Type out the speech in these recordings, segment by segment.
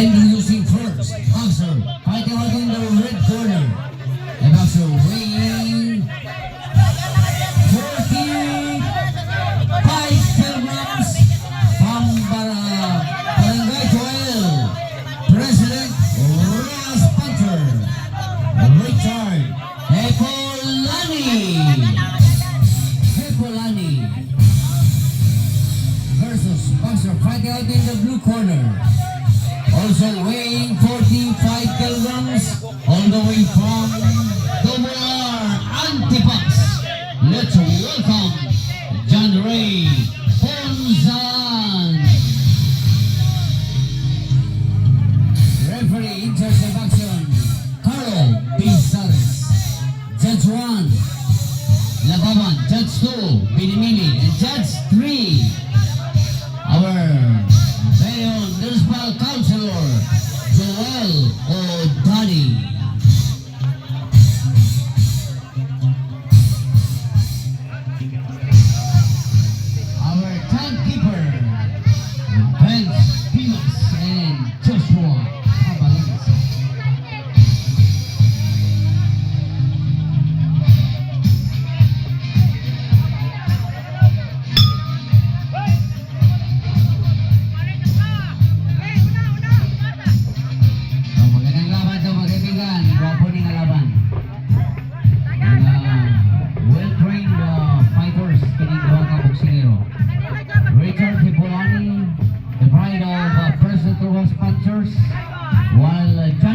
Introducing first, boxer, fighting out in the red corner. A boxer weighing 45 kilograms from Bara- Barangay Joel, President Ross Panther, Richard Ecolani. Ecolani versus boxer fighting out in the blue corner. Also weighing 45 kilograms all the way from Double R Antipax. Let's welcome John Ray Ponzan. Referee in of action, Carlo Pizares. Judge 1, Labaman. Judge 2, Binimili. And Judge 3, municipal councilor, Joel O'Dani. Uh, President Rojas Panthers, while uh,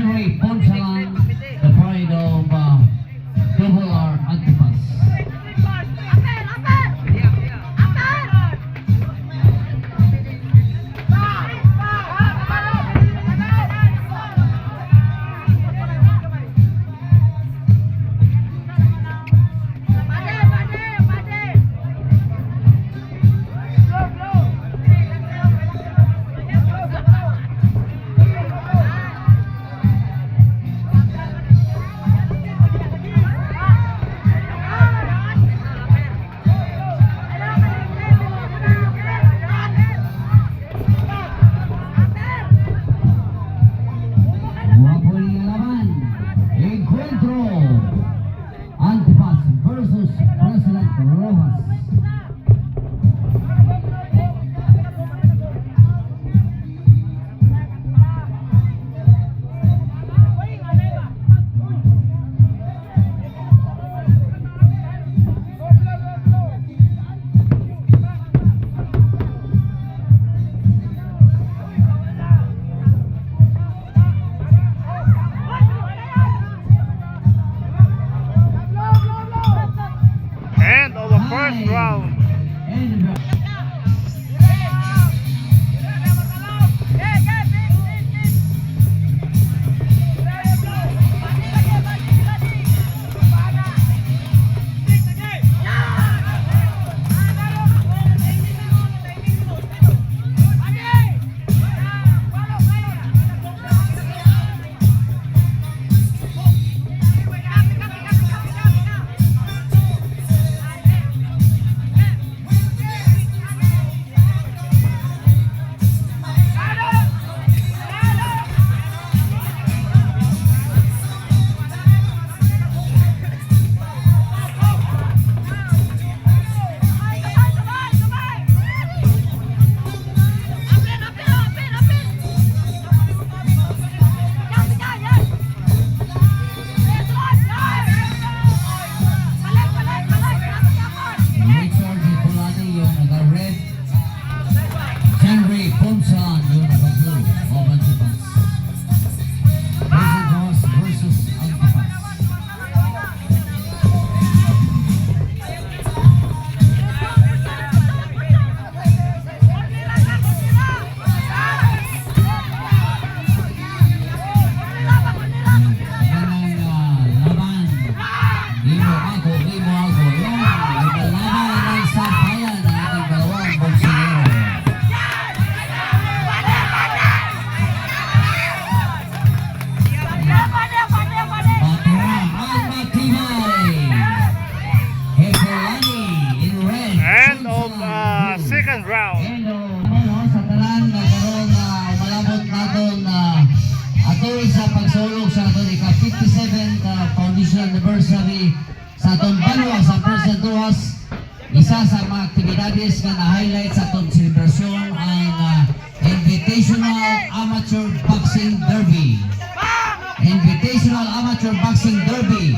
first round. Sa pagsulong sa aton ika-57th uh, foundation anniversary sa aton banwa sa President Rojas, isa sa mga aktibidades nga na-highlight sa aton selebrasyon ang uh, Invitational Amateur Boxing Derby. Invitational Amateur Boxing Derby.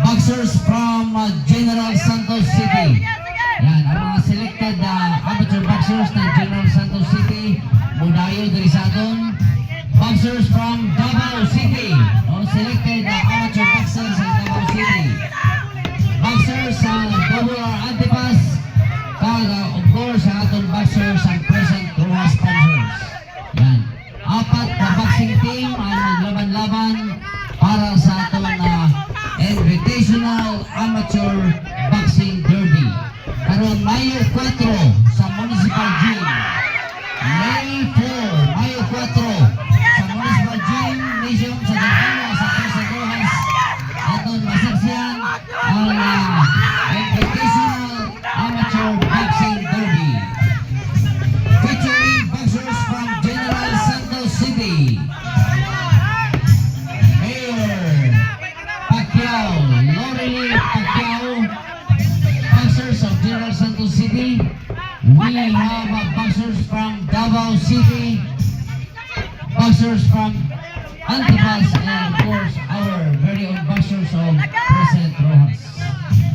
Boxers from uh, General Santos City. Yan, ang mga selected uh, amateur boxers ng General Santos City, Mudayo diri sa aton. Boxers from Davao City. No, selected uh, amateur boxers ng Davao City. Boxers sa Double R Antipas. Kag, uh, of course, sa aton boxers ang present Rojas Panzers. Yan. Apat na boxing team ang maglaban-laban para sa aton na Invitational Amateur Boxing Derby. Karon Mayo 4 sa Municipal Gym. May 4, City boxers from Antipas and of course our very own boxers of President Rojas.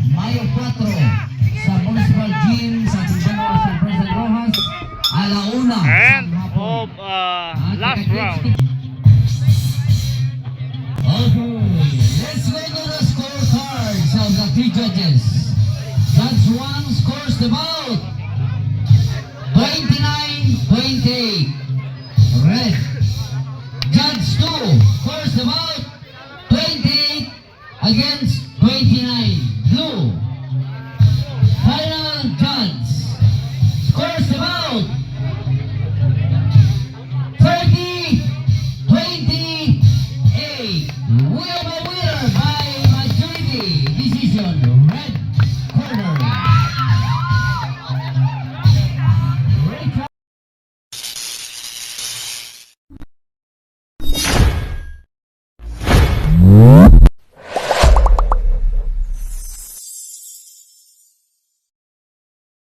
Mayo 4 sa Municipal Gym sa Timbangwa sa President Rojas alauna and of oh, uh, last round. Okay, let's go to the scorecards of the three judges. Judge 1 scores the ball. 29 20. Rest. Judge 2. First about 28 against